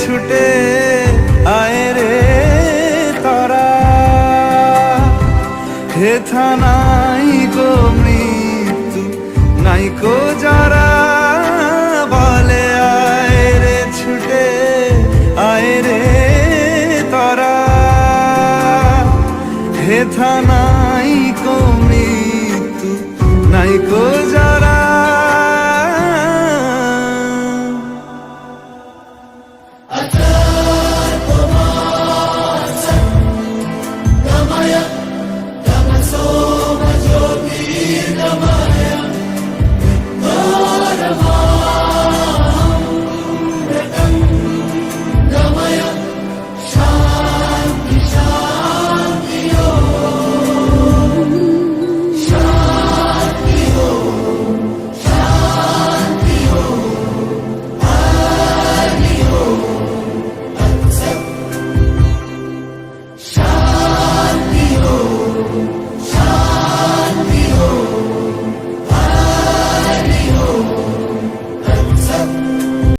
ছুটে আয় রে তারা। হেথা নাই গো মৃত্যু, নাই কো যারা বলে আয় রে ছুটে আয় রে তারা। হেথা নাই কো মৃত্যু, নাই কো যারা